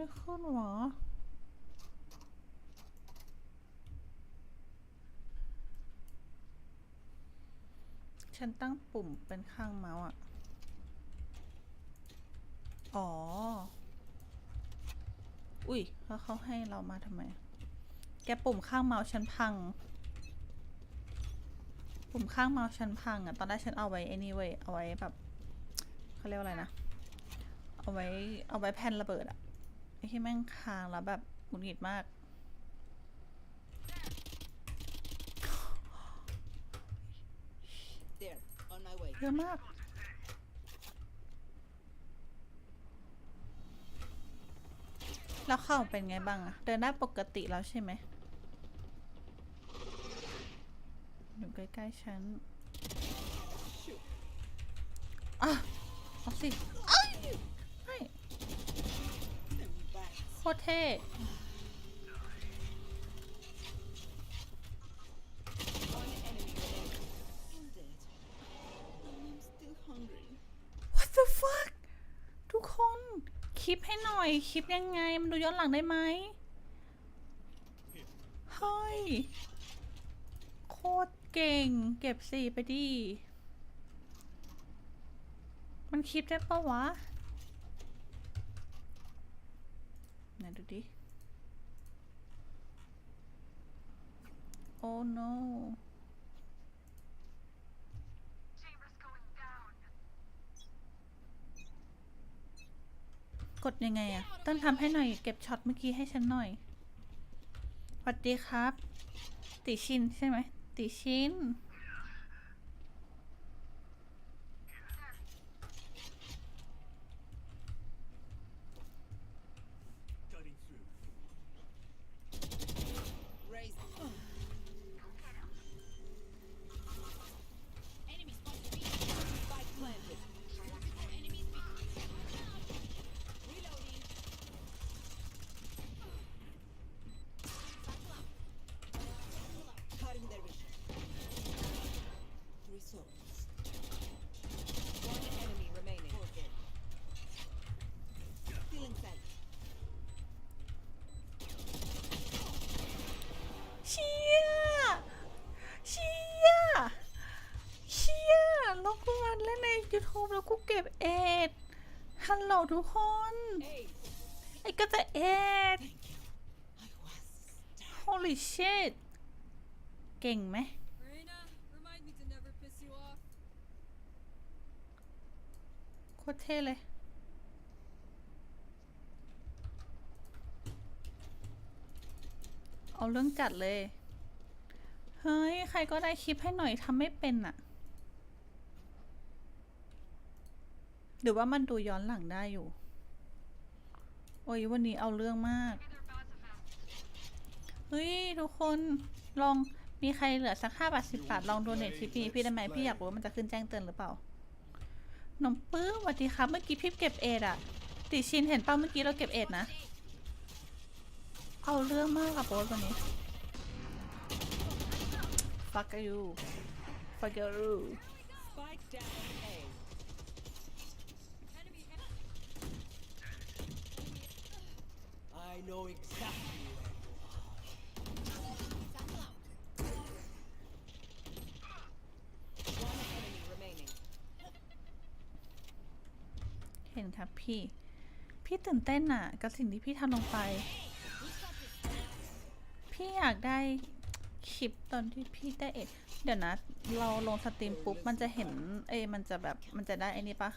ไม่ขึ้นหรอฉันตั้งปุ่มเป็นข้างเมาส์อะ อ๋อ อุ้ยแล้วเขาให้เรามาทำไม แกปุ่มข้างเมาส์ฉันพัง ปุ่มข้างเมาส์ฉันพังอะ ตอนแรกฉันเอาไว้ anyway เอาไว้แบบเขาเรียกว่าอะไรนะ เอาไว้ เอาไว้แผ่นระเบิดอะ ไอ้ที่แม่งค้างแล้วแบบหงุดหงิดมาก There, on my way. เยอะมาก แล้วเข้าเป็นไงบ้างอะเดินได้ปกติแล้วใช่ไหมอยู่ใกล้ๆฉัน Shoot. อะเอาสิเอ้ยไม่ Them bats. โคตรเท่ One enemy remaining. I'm dead. I'm still hungry. What the fuck ทุกคนคลิปให้หน่อยคลิปยังไง มันดูย้อนหลังได้ไหมเฮ้ย โคตรเก่ง เก็บสี่ไปดิ มันคลิปได้ปะวะ ไหนดูดิ โอ้ no กดยังไงอะต้องทำให้หน่อยเก็บช็อตเมื่อกี้ให้ฉันหน่อยสวัสดีครับ ติชินใช่ไหม ติชิน เล่นใน YouTube แล้วกูเก็บเอ็ดฮัลโหลทุกคน Hey, ไอ้ก็จะเอ็ด thank you. I was dying. holy shit เก่งไหม Marina, remind me to never piss you off. โคตรเท่เลยเอาเรื่องจัดเลย เฮ้ย ใครก็ได้คลิปให้หน่อยทำไม่เป็นอะ หรือว่ามันดูย้อนหลังได้อยู่ โอ้ยวันนี้เอาเรื่องมาก เฮ้ย ทุกคนลองมีใครเหลือสักห้าบาทสิบบาท ลองโดเนทคลิปนี้พี่ได้ไหมพี่อยากรู้ว่ามันจะขึ้นแจ้งเตือนหรือเปล่านมปื้มสวัสดีครับเมื่อกี้พี่เก็บเอ็ดอะติชินเห็นป่ะเมื่อกี้เราเก็บเอ็ดนะ เอาเรื่องมากกับโบสวันนี้ fuck you fuck you know exactly where you are. One enemy remaining. เห็นครับพี่ พี่ตื่นเต้นอะกับสิ่งที่พี่ทำลงไป พี่อยากได้คลิปตอนที่พี่ได้เอ็ดเดี๋ยวนะ เราลงสตรีมปุ๊บ มันจะเห็น เอ้ยมันจะแบบ มันจะได้ไอ้นี่ปะ